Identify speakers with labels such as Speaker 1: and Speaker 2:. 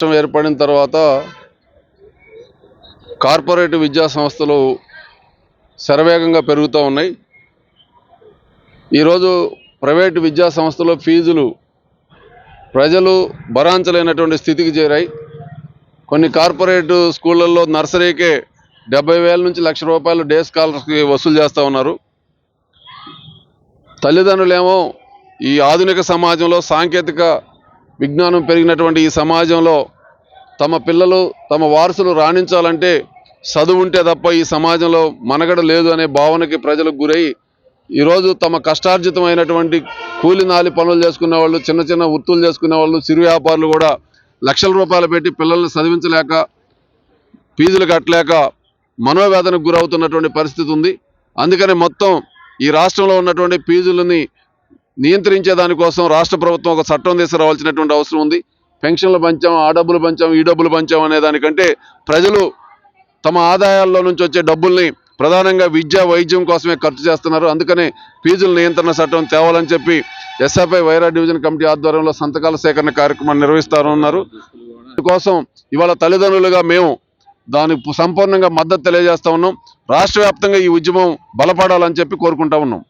Speaker 1: రాష్ట్రం ఏర్పడిన తర్వాత కార్పొరేట్ విద్యా సంస్థలు శరవేగంగా పెరుగుతూ ఉన్నాయి. ఈరోజు ప్రైవేటు విద్యా సంస్థలో ఫీజులు ప్రజలు భరాంచలేనటువంటి స్థితికి చేరాయి. కొన్ని కార్పొరేట్ స్కూళ్ళల్లో నర్సరీకే డెబ్బై వేల నుంచి లక్ష రూపాయలు డే స్కాలర్స్కి వసూలు చేస్తూ ఉన్నారు. తల్లిదండ్రులేమో ఈ ఆధునిక సమాజంలో సాంకేతిక విజ్ఞానం పెరిగినటువంటి ఈ సమాజంలో తమ పిల్లలు తమ వారసులు రాణించాలంటే చదువు ఉంటే తప్ప ఈ సమాజంలో మనగడ లేదు అనే భావనకి ప్రజలకు గురై ఈరోజు తమ కష్టార్జితమైనటువంటి కూలి నాలి పనులు చేసుకునే వాళ్ళు చిన్న చిన్న వృత్తులు చేసుకునే వాళ్ళు చిరు వ్యాపారులు కూడా లక్షల రూపాయలు పెట్టి పిల్లల్ని చదివించలేక ఫీజులు కట్టలేక మనోవేదనకు గురవుతున్నటువంటి పరిస్థితి ఉంది. అందుకనే మొత్తం ఈ రాష్ట్రంలో ఉన్నటువంటి ఫీజులని నియంత్రించే దానికోసం రాష్ట్ర ప్రభుత్వం ఒక చట్టం తీసుకురావాల్సినటువంటి అవసరం ఉంది. పెన్షన్లు పంచాం ఆ డబ్బులు పంచాం ఈ డబ్బులు పంచాం అనే దానికంటే ప్రజలు తమ ఆదాయాల్లో నుంచి వచ్చే డబ్బుల్ని ప్రధానంగా విద్య వైద్యం కోసమే ఖర్చు చేస్తున్నారు. అందుకనే ఫీజుల నియంత్రణ చట్టం తేవాలని చెప్పి ఎస్ఎఫ్ఐ వైరా డివిజన్ కమిటీ ఆధ్వర్యంలో సంతకాల సేకరణ కార్యక్రమాన్ని నిర్వహిస్తారన్నారు. కోసం ఇవాళ తల్లిదండ్రులుగా మేము దానికి సంపూర్ణంగా మద్దతు తెలియజేస్తా ఉన్నాం. రాష్ట్ర వ్యాప్తంగా ఈ ఉద్యమం బలపడాలని చెప్పి కోరుకుంటా ఉన్నాం.